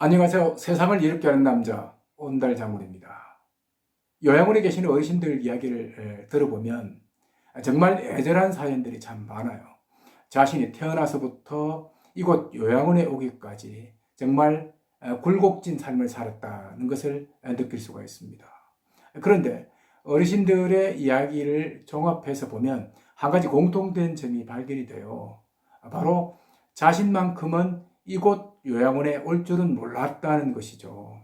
안녕하세요. 세상을 이롭게 하는 남자 온달 장군입니다. 요양원에 계시는 어르신들 이야기를 에, 들어보면 정말 애절한 사연들이 참 많아요. 자신이 태어나서부터 이곳 요양원에 오기까지 정말 에, 굴곡진 삶을 살았다는 것을 에, 느낄 수가 있습니다. 그런데 어르신들의 이야기를 종합해서 보면 한 가지 공통된 점이 발견이 돼요. 바로 자신만큼은 이곳 요양원에 올 줄은 몰랐다는 것이죠.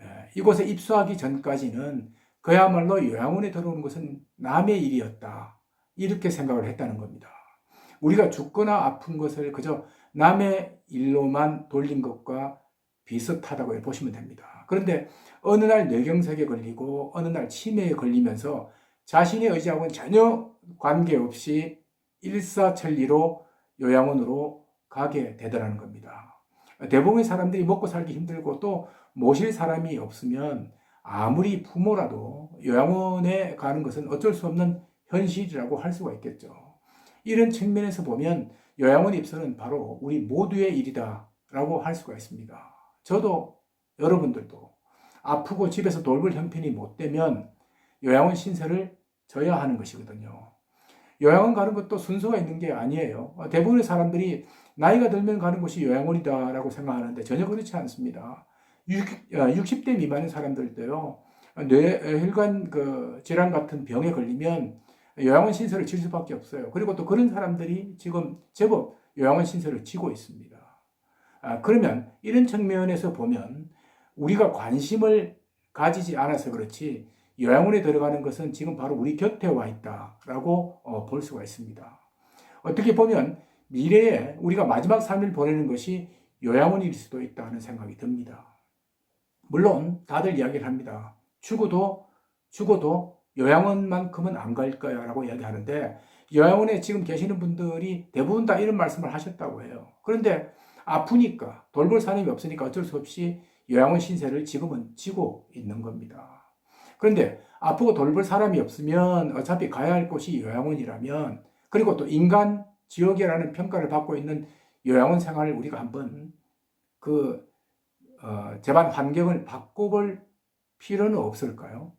에, 이곳에 입소하기 전까지는 그야말로 요양원에 들어오는 것은 남의 일이었다. 이렇게 생각을 했다는 겁니다. 우리가 죽거나 아픈 것을 그저 남의 일로만 돌린 것과 비슷하다고 보시면 됩니다. 그런데 어느 날 뇌경색에 걸리고 어느 날 치매에 걸리면서 자신의 의지하고는 전혀 관계없이 일사천리로 요양원으로 가게 되더라는 겁니다. 대부분의 사람들이 먹고 살기 힘들고 또 모실 사람이 없으면 아무리 부모라도 요양원에 가는 것은 어쩔 수 없는 현실이라고 할 수가 있겠죠. 이런 측면에서 보면 요양원 입소는 바로 우리 모두의 일이다라고 할 수가 있습니다. 저도 여러분들도 아프고 집에서 돌볼 형편이 못 되면 요양원 신세를 져야 하는 것이거든요. 요양원 가는 것도 순서가 있는 게 아니에요. 대부분의 사람들이 나이가 들면 가는 곳이 요양원이다라고 생각하는데 전혀 그렇지 않습니다. 60 대 미만의 사람들도요, 뇌혈관 그 질환 같은 병에 걸리면 요양원 신세를 질 수밖에 없어요. 그리고 또 그런 사람들이 지금 제법 요양원 신세를 지고 있습니다. 아, 그러면 이런 측면에서 보면 우리가 관심을 가지지 않아서 그렇지 요양원에 들어가는 것은 지금 바로 우리 곁에 와 있다라고 어, 볼 수가 있습니다. 어떻게 보면 미래에 우리가 마지막 삶을 보내는 것이 요양원일 수도 있다는 생각이 듭니다. 물론 다들 이야기를 합니다. 죽어도 죽어도 요양원만큼은 안 갈 거야 라고 이야기하는데 요양원에 지금 계시는 분들이 대부분 다 이런 말씀을 하셨다고 해요. 그런데 아프니까 돌볼 사람이 없으니까 어쩔 수 없이 요양원 신세를 지금은 지고 있는 겁니다. 그런데 아프고 돌볼 사람이 없으면 어차피 가야 할 곳이 요양원이라면 그리고 또 인간 지옥이라는 평가를 받고 있는 요양원 생활을 우리가 한번 그 어, 재반 환경을 바꿔볼 필요는 없을까요?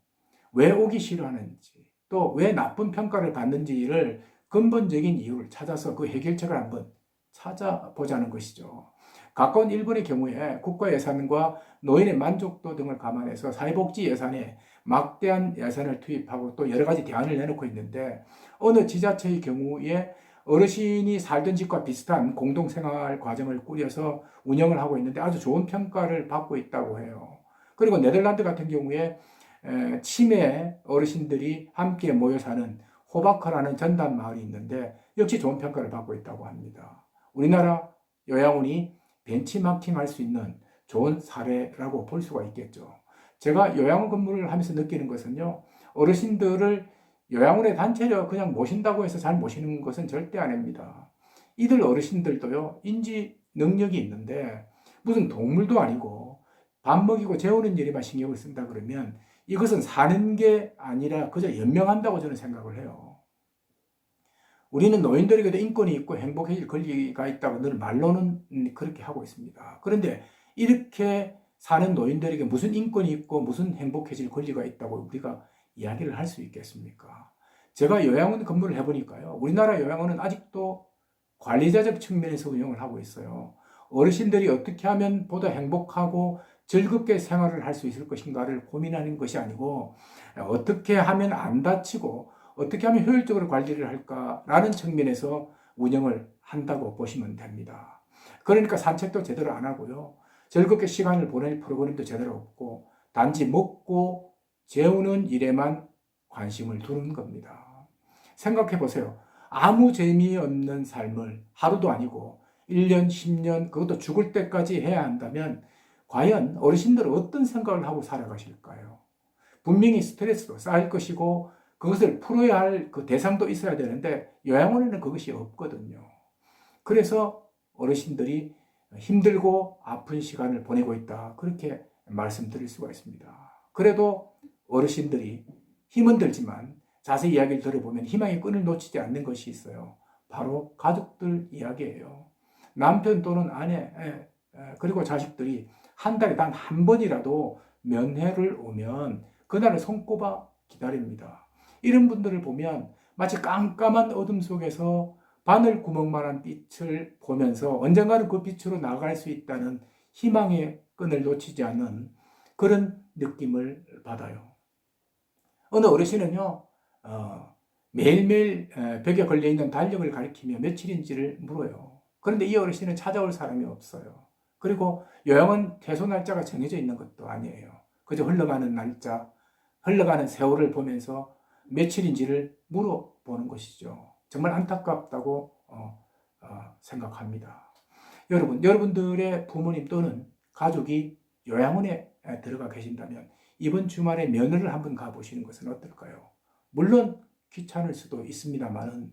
왜 오기 싫어하는지 또 왜 나쁜 평가를 받는지를 근본적인 이유를 찾아서 그 해결책을 한번 찾아보자는 것이죠. 가까운 일본의 경우에 국가 예산과 노인의 만족도 등을 감안해서 사회복지 예산에 막대한 예산을 투입하고 또 여러 가지 대안을 내놓고 있는데 어느 지자체의 경우에 어르신이 살던 집과 비슷한 공동생활 과정을 꾸려서 운영을 하고 있는데 아주 좋은 평가를 받고 있다고 해요. 그리고 네덜란드 같은 경우에 치매 어르신들이 함께 모여 사는 호바카라는 전담 마을이 있는데 역시 좋은 평가를 받고 있다고 합니다. 우리나라 요양원이 벤치마킹 할 수 있는 좋은 사례라고 볼 수가 있겠죠. 제가 요양원 근무를 하면서 느끼는 것은요, 어르신들을 요양원에 단체로 그냥 모신다고 해서 잘 모시는 것은 절대 아닙니다. 이들 어르신들도요, 인지 능력이 있는데, 무슨 동물도 아니고, 밥 먹이고 재우는 일에만 신경을 쓴다 그러면, 이것은 사는 게 아니라 그저 연명한다고 저는 생각을 해요. 우리는 노인들에게도 인권이 있고 행복해질 권리가 있다고 늘 말로는 그렇게 하고 있습니다. 그런데 이렇게 사는 노인들에게 무슨 인권이 있고 무슨 행복해질 권리가 있다고 우리가 이야기를 할 수 있겠습니까? 제가 요양원 근무를 해보니까요. 우리나라 요양원은 아직도 관리자적 측면에서 운영을 하고 있어요. 어르신들이 어떻게 하면 보다 행복하고 즐겁게 생활을 할 수 있을 것인가를 고민하는 것이 아니고 어떻게 하면 안 다치고 어떻게 하면 효율적으로 관리를 할까라는 측면에서 운영을 한다고 보시면 됩니다. 그러니까 산책도 제대로 안 하고요. 즐겁게 시간을 보낼 프로그램도 제대로 없고 단지 먹고 재우는 일에만 관심을 두는 겁니다. 생각해 보세요. 아무 재미없는 삶을 하루도 아니고 1년, 10년, 그것도 죽을 때까지 해야 한다면 과연 어르신들은 어떤 생각을 하고 살아가실까요? 분명히 스트레스도 쌓일 것이고 그것을 풀어야 할 그 대상도 있어야 되는데 요양원에는 그것이 없거든요. 그래서 어르신들이 힘들고 아픈 시간을 보내고 있다. 그렇게 말씀드릴 수가 있습니다. 그래도 어르신들이 힘은 들지만 자세히 이야기를 들어보면 희망의 끈을 놓치지 않는 것이 있어요. 바로 가족들 이야기예요. 남편 또는 아내 그리고 자식들이 한 달에 단 한 번이라도 면회를 오면 그날을 손꼽아 기다립니다. 이런 분들을 보면 마치 깜깜한 어둠 속에서 바늘 구멍만한 빛을 보면서 언젠가는 그 빛으로 나갈 수 있다는 희망의 끈을 놓치지 않는 그런 느낌을 받아요. 어느 어르신은요, 어, 매일매일 에, 벽에 걸려있는 달력을 가리키며 며칠인지를 물어요. 그런데 이 어르신은 찾아올 사람이 없어요. 그리고 요양원 퇴소 날짜가 정해져 있는 것도 아니에요. 그저 흘러가는 날짜, 흘러가는 세월을 보면서 며칠인지를 물어보는 것이죠. 정말 안타깝다고 어, 어, 생각합니다. 여러분, 여러분들의 부모님 또는 가족이 요양원에 들어가 계신다면 이번 주말에 면회를 한번 가보시는 것은 어떨까요? 물론 귀찮을 수도 있습니다만은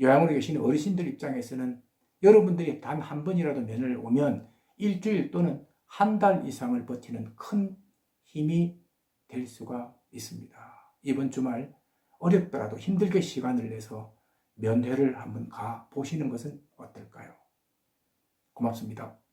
요양원에 계시는 어르신들 입장에서는 여러분들이 단 한 번이라도 면회를 오면 일주일 또는 한 달 이상을 버티는 큰 힘이 될 수가 있습니다. 이번 주말 어렵더라도 힘들게 시간을 내서 면회를 한번 가 보시는 것은 어떨까요? 고맙습니다.